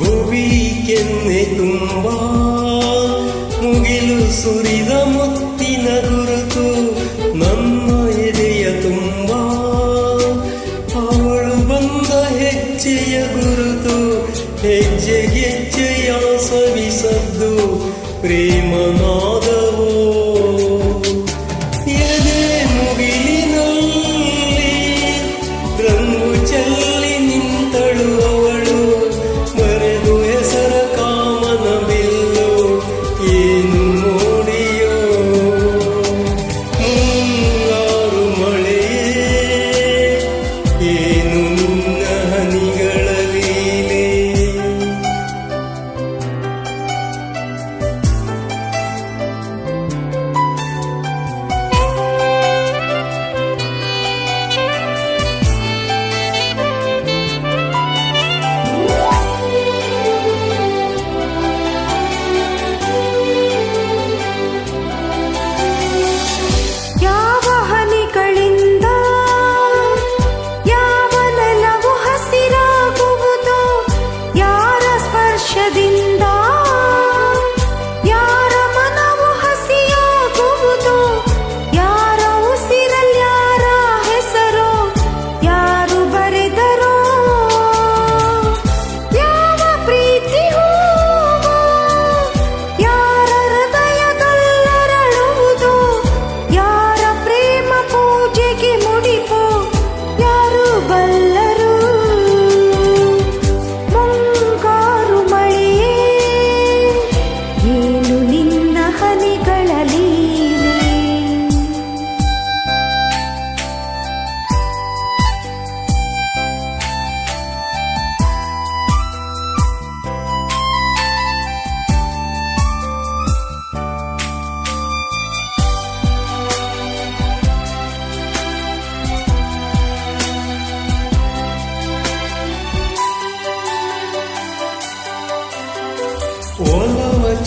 ಮುವಿಕೆನ್ನೆ ತುಂಬ ಮುಗಿಲು ಸುರಿದ ಮುತ್ತಿನ ಗುರುತು ನನ್ನ ಎದೆಯ ತುಂಬ ಅವಳು ಬಂದ ಹೆಜ್ಜೆಯ ಗುರುತು, ಹೆಜ್ಜೆ ಹೆಜ್ಜೆಯ ಸವಿಸದ್ದು ಪ್ರೇಮನಾ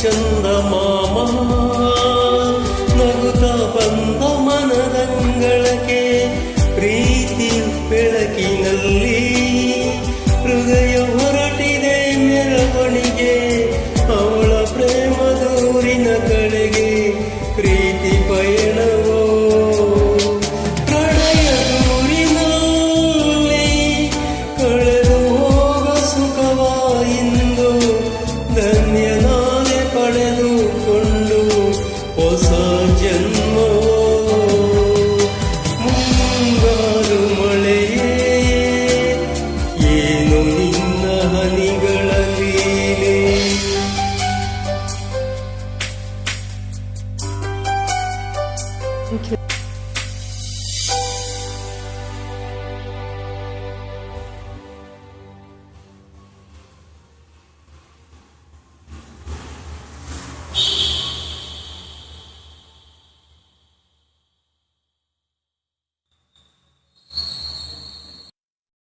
ಚಂದ ಮಾಮ ನಗುತ ಬಂದ ಮನದಂಗಳಕ್ಕೆ ಪ್ರೀತಿ ಬೆಳಕಿನಲ್ಲಿ ಹೃದಯ ಹೊರಟಿದೆ ಮೆರವಣಿಗೆ, ಅವಳ ಪ್ರೇಮ ದೂರಿನ ಕಡೆಗೆ ಪ್ರೀತಿ ಪಯಣ